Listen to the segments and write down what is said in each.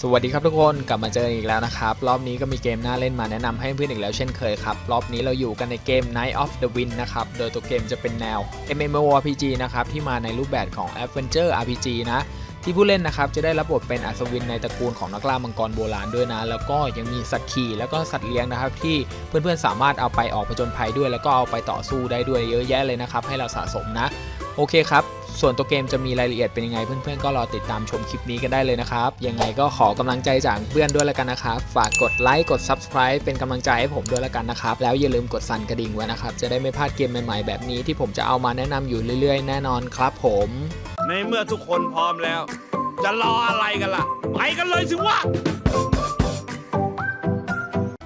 สวัสดีครับทุกคนกลับมาเจออีกแล้วนะครับ รอบนี้ก็มีเกมน่าเล่นมาแนะนำให้เพื่อนอีกแล้วเช่นเคยครับ รอบนี้เราอยู่กันในเกม Night of the Wind นะครับ โดยตัวเกมจะเป็นแนว MMORPG นะครับ ที่มาในรูปแบบของ Adventure RPG นะ ที่ผู้เล่นนะครับ จะได้รับบทเป็นอัศวินในตระกูลของนักล่ามังกรโบราณด้วยนะ แล้วก็ยังมีสัตว์ขี่แล้วก็สัตว์เลี้ยงนะครับ ที่เพื่อนๆสามารถเอาไปออกผจญภัยด้วย แล้วก็เอาไปต่อสู้ได้ด้วยเยอะแยะเลยนะครับให้เราสะสมนะ โอเคครับ ส่วนตัวเกมจะมีรายละเอียดเป็นยังไงเพื่อนๆก็รอติดตามชมคลิปนี้กันได้เลยนะครับ ยังไงก็ขอกำลังใจจากเพื่อนด้วยแล้วกันนะครับ ฝากกดไลค์กด Subscribe เป็นกำลังใจให้ผมด้วยแล้วกันนะครับ แล้วอย่าลืมกดสั่นกระดิ่งไว้นะครับ จะได้ไม่พลาดเกมใหม่ๆแบบนี้ที่ผมจะเอามาแนะนำอยู่เรื่อยๆ แน่นอนครับผม ในเมื่อทุกคนพร้อมแล้ว จะรออะไรกันล่ะ ไปกันเลยสิวะ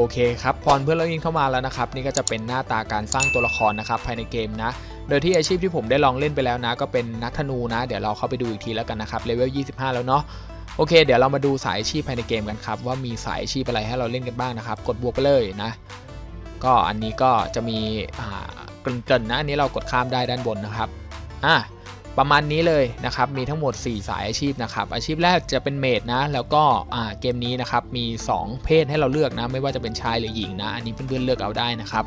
โอเคครับพรเพื่อนเรายินเข้ามาแล้วนะครับนี่ก็จะเป็นหน้าตาการสร้างตัวละครนะครับภายในเกมนะ โดยที่อาชีพที่ผมได้ลองเล่นไปแล้วนะ ก็เป็นนักธนูนะ เดี๋ยวเราเข้าไปดูอีกทีแล้วกันนะครับเลเวล 25 แล้วเนาะโอเค เดี๋ยวเรามาดูสายอาชีพภายในเกมกันครับว่ามีสายอาชีพอะไรให้เราเล่นกันบ้างนะครับ กดบวกไปเลยนะ ก็อันนี้ก็จะมีอ่าเกินๆนะอันนี้เรากดข้ามได้ด้านบนนะครับอะ ประมาณนี้เลยนะครับ มีทั้งหมด 4 สายอาชีพนะครับ อาชีพแรกจะเป็นเมดนะ แล้วก็เกมนี้นะครับ มี 2 เพศให้เราเลือกนะ ไม่ว่าจะเป็นชายหรือหญิงนะ อันนี้เพื่อนๆเลือกเอาได้นะครับ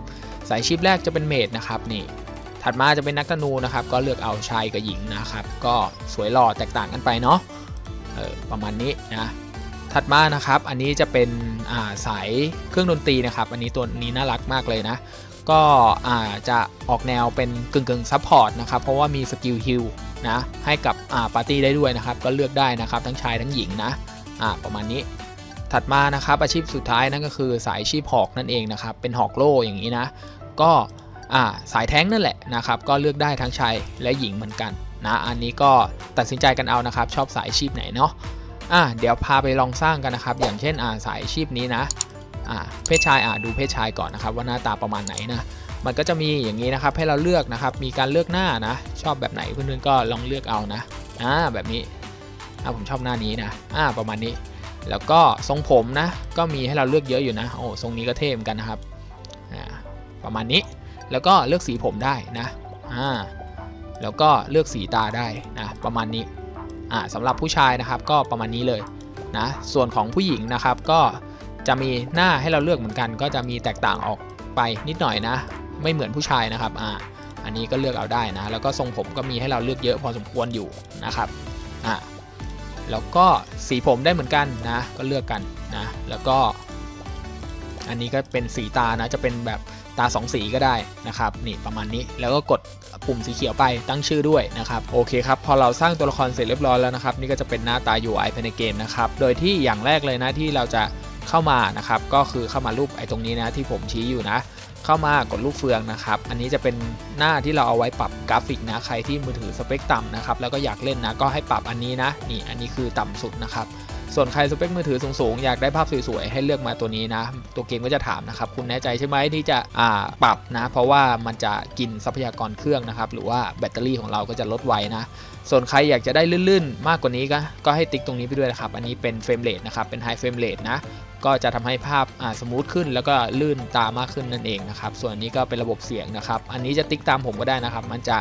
สายอาชีพแรกจะเป็นเมดนะครับนี่ ถัดมาจะเป็นนักธนูนะครับ ก็เลือกเอาชายกับหญิงนะครับ ก็สวยหล่อแตกต่างกันไปเนาะเออประมาณนี้นะ ถัดมานะครับ อันนี้จะเป็นาสายเครื่องดนตรีนะครับ อันนี้ตัวนี้น่ารักมากเลยนะ ก็อาจะออกแนวเป็นกึ่งกึ่งซัพพอร์ตนะครับ เพราะว่ามีสกิลฮิลนะให้กับาปาร์ตี้ได้ด้วยนะครับ ก็เลือกได้นะครับทั้งชายทั้งหญิงนะประมาณนี้ถัดมานะครับอาชีพสุดท้ายนั่นก็คือสายชีพหอกนั่นเองนะครับเป็นหอกโล่อย่างนี้นะ ก็สายแท้งนั่นแหละนะครับ ก็เลือกได้ทั้งชายและหญิงเหมือนกันนะอันนี้ก็ตัดสินใจกันเอานะครับ ชอบสายชีพไหนเนาะอะเดี๋ยวพาไปลองสร้างกันนะครับ อย่างเช่นอ่าสายชีพนี้นะ อ่าเพศชายอ่าดูเพศชายก่อนนะครับว่าหน้าตาประมาณไหนนะมันก็จะมีอย่างนี้นะครับให้เราเลือกนะครับ มีการเลือกหน้านะ ชอบแบบไหนเพื่อนๆก็ลองเลือกเอานะอ่าแบบนี้อ่าผมชอบหน้านี้นะอ่าประมาณนี้ แล้วก็ทรงผมนะ ก็มีให้เราเลือกเยอะอยู่นะโอ้ทรงนี้ก็เท่เหมือนกันนะครับอ่าประมาณนี้แล้วก็เลือกสีผมได้นะอ่าแล้วก็เลือกสีตาได้นะประมาณนี้อ่าสำหรับผู้ชายนะครับก็ประมาณนี้เลยนะส่วนของผู้หญิงนะครับก็ จะมีหน้าให้เราเลือกเหมือนกัน ก็จะมีแตกต่างออกไปนิดหน่อยนะ ไม่เหมือนผู้ชายนะครับอ่าอันนี้ก็เลือกเอาได้นะ แล้วก็ทรงผมก็มีให้เราเลือกเยอะพอสมควรอยู่นะครับอ่าแล้วก็สีผมได้เหมือนกันนะ ก็เลือกกันนะ แล้วก็อันนี้ก็เป็นสีตานะ จะเป็นแบบตาสองสีก็ได้นะครับ นี่ประมาณนี้ แล้วก็กดปุ่มสีเขียวไปตั้งชื่อด้วยนะครับ โอเคครับ พอเราสร้างตัวละครเสร็จเรียบร้อยแล้วนะครับ นี่ก็จะเป็นหน้าตา UI ภายในเกมนะครับ โดยที่อย่างแรกเลยนะที่เราจะ เข้ามานะครับก็คือเข้ามารูปไอ้ตรงนี้นะที่ผมชี้อยู่นะ เข้ามากดลูกเฟืองนะครับ อันนี้จะเป็นหน้าที่เราเอาไว้ปรับกราฟิกนะใครที่มือถือสเปคต่ำนะครับแล้วก็อยากเล่นนะก็ให้ปรับอันนี้นะนี่อันนี้คือต่ำสุดนะครับ ส่วนใครสเปคมือถือสูงๆ อยากได้ภาพสวยๆ ให้เลือกมาตัวนี้นะ ตัวเกมก็จะถามนะครับ คุณแน่ใจใช่ไหมที่จะอ่าปรับนะ เพราะว่ามันจะกินทรัพยากรเครื่องนะครับ หรือว่าแบตเตอรี่ของเราก็จะลดไวนะ ส่วนใครอยากจะได้ลื่นๆ มากกว่านี้ก็ก็ให้ติ๊กตรงนี้ไปด้วยนะครับ อันนี้เป็นเฟรมเรทนะครับ เป็นไฮเฟรมเรทนะ ก็จะทำให้ภาพอ่าสมูทขึ้นแล้วก็ลื่นตามากขึ้นนั่นเองนะครับ ส่วนนนี้ก็เป็นระบบเสียงนะครับ อันนี้จะติ๊กตามผมก็ได้นะครับ มันจะ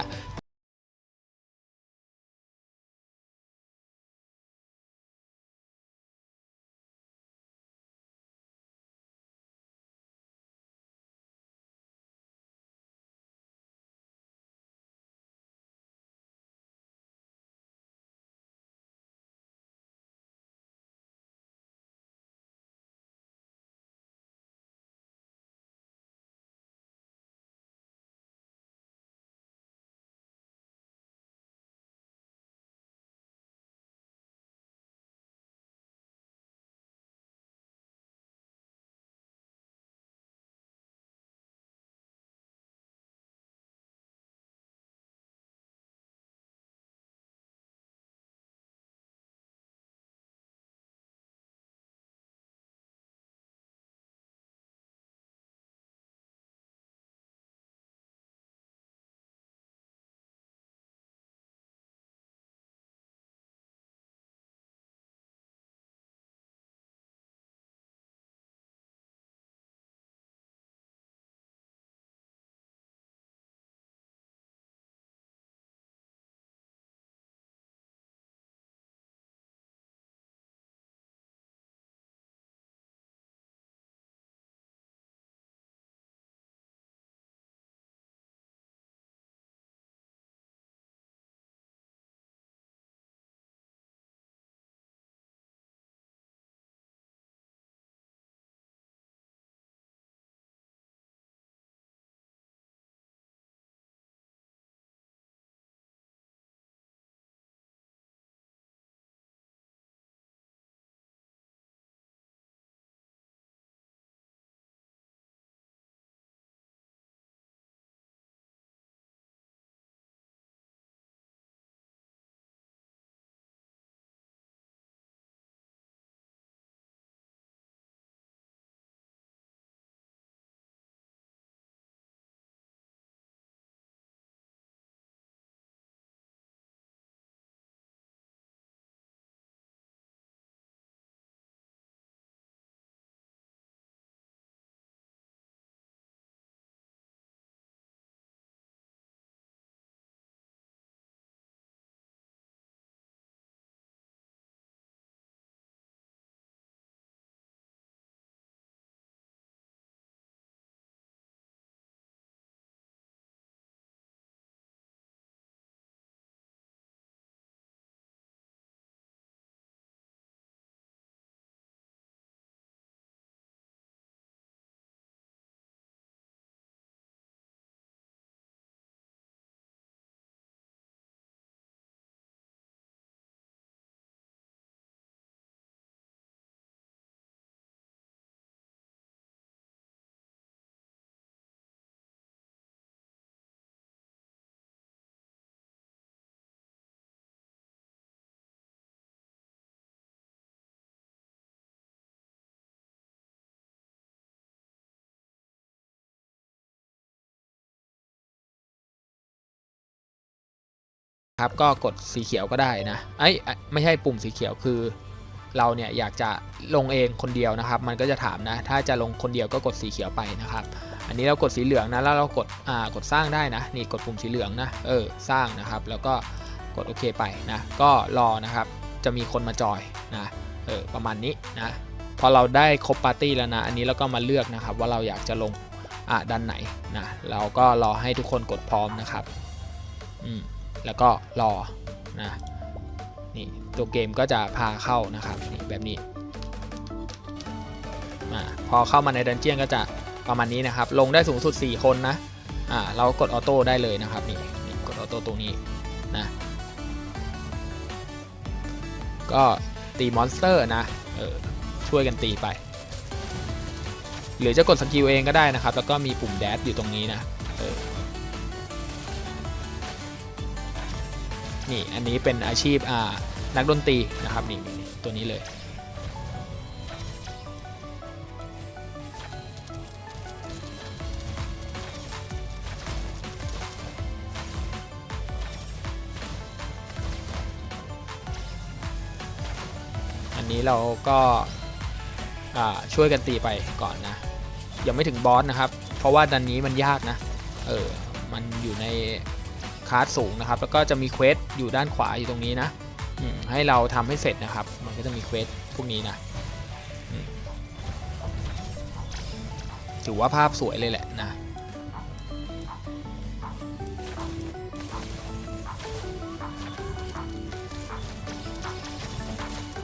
ครับก็กดสีเขียวก็ได้นะไอ้ยไม่ใช่ปุ่มสีเขียวคือ เราเนี่ยอยากจะลงเองคนเดียวนะครับ มันก็จะถามนะ ถ้าจะลงคนเดียวก็กดสีเขียวไปนะครับ อันนี้เรากดสีเหลืองนะแล้วเรากดอ่ากดสร้างได้นะนี่กดปุ่มสีเหลืองนะเออสร้างนะครับ แล้วก็กดโอเคไปนะ ก็รอนะครับจะมีคนมาจอยนะเออประมาณนี้นะพอเราได้ครบปาร์ตี้แล้วนะ อันนี้เราก็มาเลือกนะครับ ว่าเราอยากจะลงอะด้านไหนนะเราก็รอให้ทุกคนกดพร้อมนะครับ อืม แล้วก็รอนะนี่ตัวเกมก็จะพาเข้านะครับนี่แบบนี้อ่าพอเข้ามาในดันเจียนก็จะประมาณนี้นะครับ ลงได้สูงสุด 4 คนนะอ่าเรากดออโต้ได้เลยนะครับนี่นี่กดออโต้ตรงนี้นะก็ตีมอนสเตอร์นะเออช่วยกันตีไป หรือจะกดสกิลเองก็ได้นะครับ แล้วก็มีปุ่มแดชอยู่ตรงนี้นะเออ นี่อันนี้เป็นอาชีพอ่านักดนตรีนะครับนี่ตัวนี้เลยอันนี้เราก็าช่วยกันตีไปก่อนนะยังไม่ถึงบอสนะครับ เพราะว่าดันนี้มันยากนะ เออ มันอยู่ใน คลาสสูงนะครับ แล้วก็จะมีเควสอยู่ด้านขวาอยู่ตรงนี้นะให้เราทำให้เสร็จนะครับ มันก็จะมีเควสพวกนี้นะถือว่าภาพสวยเลยแหละนะ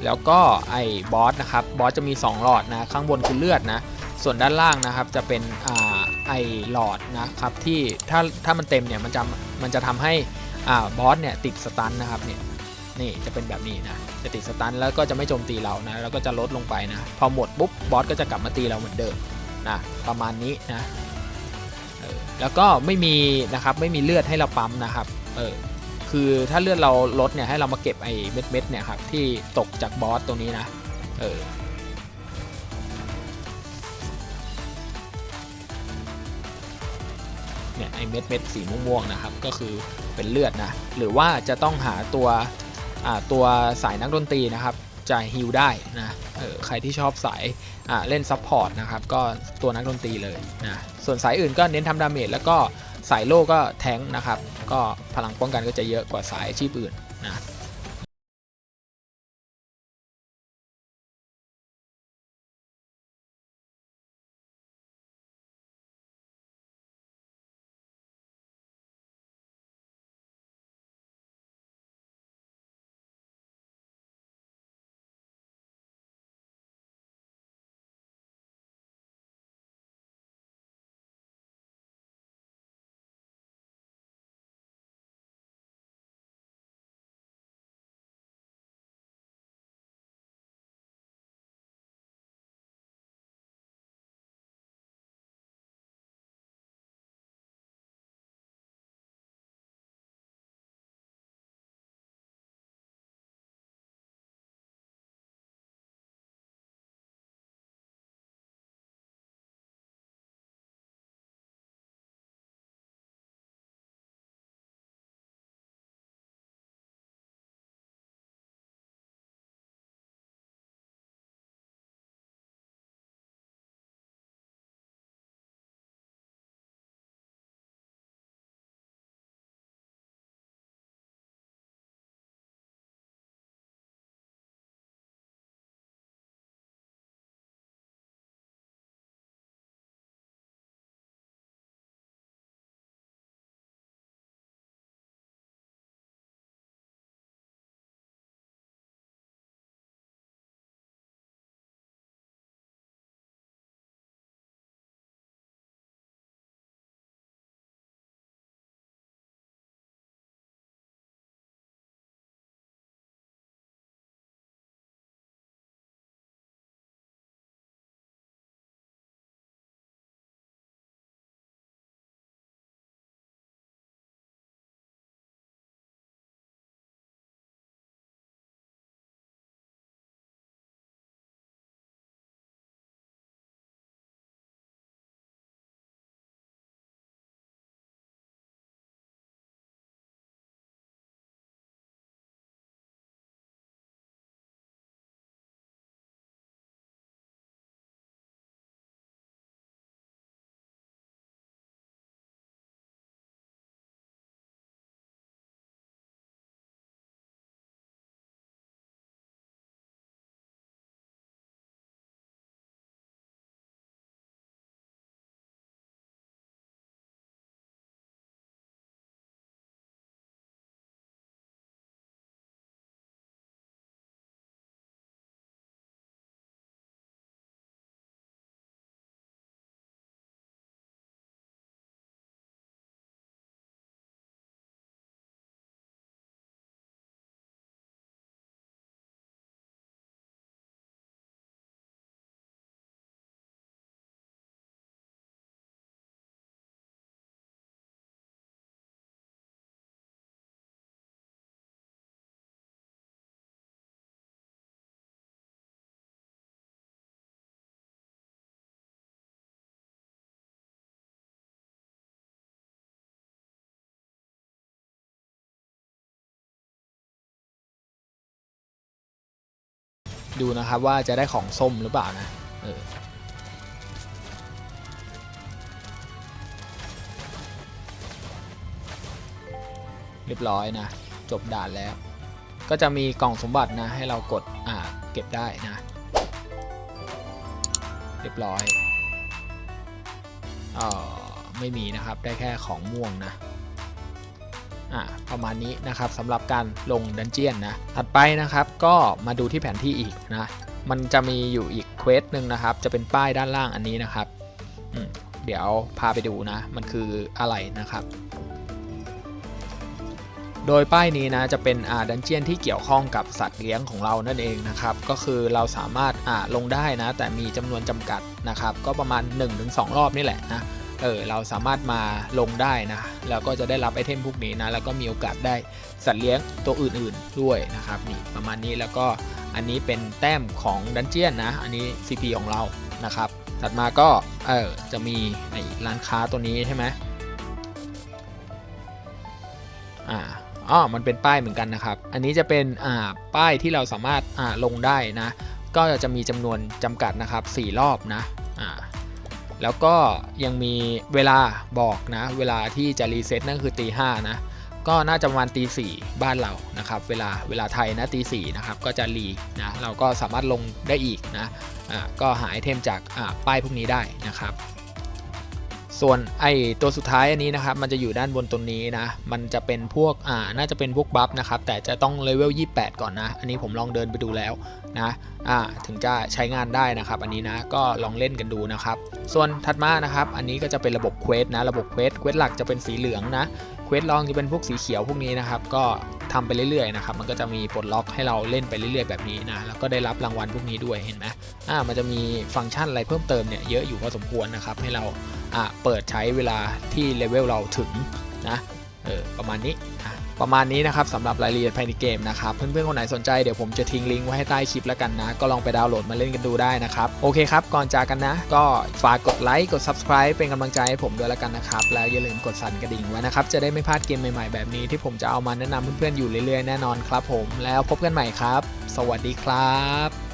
แล้วก็ไอ้บอสนะครับบอสจะมี 2 หลอดนะ ข้างบนคือเลือดนะ ส่วนด้านล่างนะครับจะเป็นอไอหลอดนะครับที่ถ้าถ้ามันเต็มเนี่ยมันจะมันจะทำให้อบอสเนี่ยติดสตันนะครับเนี่ยนี่จะเป็นแบบนี้นะจะติดสตันแล้วก็จะไม่โจมตีเรานะแล้วก็จะลดลงไปนะพอหมดปุ๊บบอสก็จะกลับมาตีเราเหมือนเดิมนะประมาณนี้นะแล้วก็ไม่มีนะครับไม่มีเลือดให้เราปั๊มนะครับเออคือถ้าเลือดเราลดเนี่ยให้เรามาเก็บไอ้เม็ดเม็ดเนี่ยครับที่ตกจากบอสตรงนี้นะเออ เนี่ยไอเม็ดเม็ดสีม่วงๆนะครับก็คือเป็นเลือดนะหรือว่าจะต้องหาตัวตัวสายนักดนตรีนะครับจะฮิลได้นะเออใครที่ชอบสายเล่นซับพอร์ตนะครับก็ตัวนักดนตรีเลยนะส่วนสายอื่นก็เน้นทำดาเมจแล้วก็สายโล่ก็แทงนะครับก็พลังป้องกันก็จะเยอะกว่าสายอาชีพอื่นนะ ดูนะครับว่าจะได้ของส้มหรือเปล่านะเออเรียบร้อยนะ จบด่านแล้ว ก็จะมีกล่องสมบัตินะ ให้เรากดอ่าเก็บได้นะ เรียบร้อยอ่อไม่มีนะครับ ได้แค่ของม่วงนะ อ่าประมาณนี้นะครับสำหรับการลงดันเจียนนะถัดไปนะครับก็มาดูที่แผนที่อีกนะมันจะมีอยู่อีกเควสหนึ่งนะครับ จะเป็นป้ายด้านล่างอันนี้นะครับเดี๋ยวพาไปดูนะ มันคืออะไรนะครับ โดยป้ายนี้นะจะเป็นอาดันเจียนที่เกี่ยวข้องกับสัตว์เลี้ยงของเรานั่นเองนะครับ ก็คือเราสามารถอ่าลงได้นะ แต่มีจำนวนจำกัดนะครับ ก็ประมาณ 1-2 รอบนี่แหละนะ เออเราสามารถมาลงได้นะแล้วก็จะได้รับไอเทมพวกนี้นะแล้วก็มีโอกาสได้สัตว์เลี้ยงตัวอื่นๆด้วยนะครับนี่ประมาณนี้แล้วก็อันนี้เป็นแต้มของดันเจียนนะ อันนี้ CP ของเรานะครับถัดมาก็เออจะมีไอร้านค้าตัวนี้ใช่ไหมอ่าอ๋อมันเป็นป้ายเหมือนกันนะครับ อันนี้จะเป็นอ่าป้ายที่เราสามารถอ่าลงได้นะ ก็จะมีจำนวนจำกัดนะครับ 4 รอบนะ แล้วก็ยังมีเวลาบอกนะ เวลาที่จะรีเซ็ตนั่นคือตีห้านะก็น่าจะประมาณตีสี่บ้านเรานะครับ เวลาเวลาไทยนะตีสี่นะครับก็จะรีนะเราก็สามารถลงได้อีกนะอ่าก็หาไอเทมจากอ่าป้ายพวกนี้ได้นะครับ ส่วนไอตัวสุดท้ายอันนี้นะครับ มันจะอยู่ด้านบนตรงนี้นะ มันจะเป็นพวกอ่าน่าจะเป็นพวกบัฟนะครับ แต่จะต้องเลเวล 28 ก่อนนะ อันนี้ผมลองเดินไปดูแล้วนะอ่าถึงจะใช้งานได้นะครับ อันนี้นะก็ลองเล่นกันดูนะครับ ส่วนถัดมานะครับ อันนี้ก็จะเป็นระบบเควสนะ ระบบเควสเควสหลักจะเป็นสีเหลืองนะเควสรองจะเป็นพวกสีเขียวพวกนี้นะครับ ก็ทำไปเรื่อยๆนะครับ มันก็จะมีปลดล็อกให้เราเล่นไปเรื่อยๆแบบนี้นะ แล้วก็ได้รับรางวัลพวกนี้ด้วยเห็นไหมอ่ามันจะมีฟังก์ชันอะไรเพิ่มเติมเนี่ยเยอะอยู่พอสมควรนะครับให้เรา อ่าเปิดใช้เวลาที่เลเวลเราถึงนะเออประมาณนี้ประมาณนี้นะครับสำหรับรายละเอียดภายในเกมนะครับ เพื่อนๆ คนไหนสนใจเดี๋ยวผมจะทิ้งลิงก์ไว้ให้ใต้คลิปแล้วกันนะ ก็ลองไปดาวน์โหลดมาเล่นกันดูได้นะครับ โอเคครับ ก่อนจากกันนะ ก็ฝากกดไลค์กด Subscribe เป็นกำลังใจให้ผมด้วยแล้วกันนะครับ แล้วอย่าลืมกดสั่นกระดิ่งไว้นะครับ จะได้ไม่พลาดเกมใหม่ๆ แบบนี้ที่ผมจะเอามาแนะนำเพื่อนๆ อยู่เรื่อยๆ แน่นอนครับผม แล้วพบกันใหม่ครับ สวัสดีครับ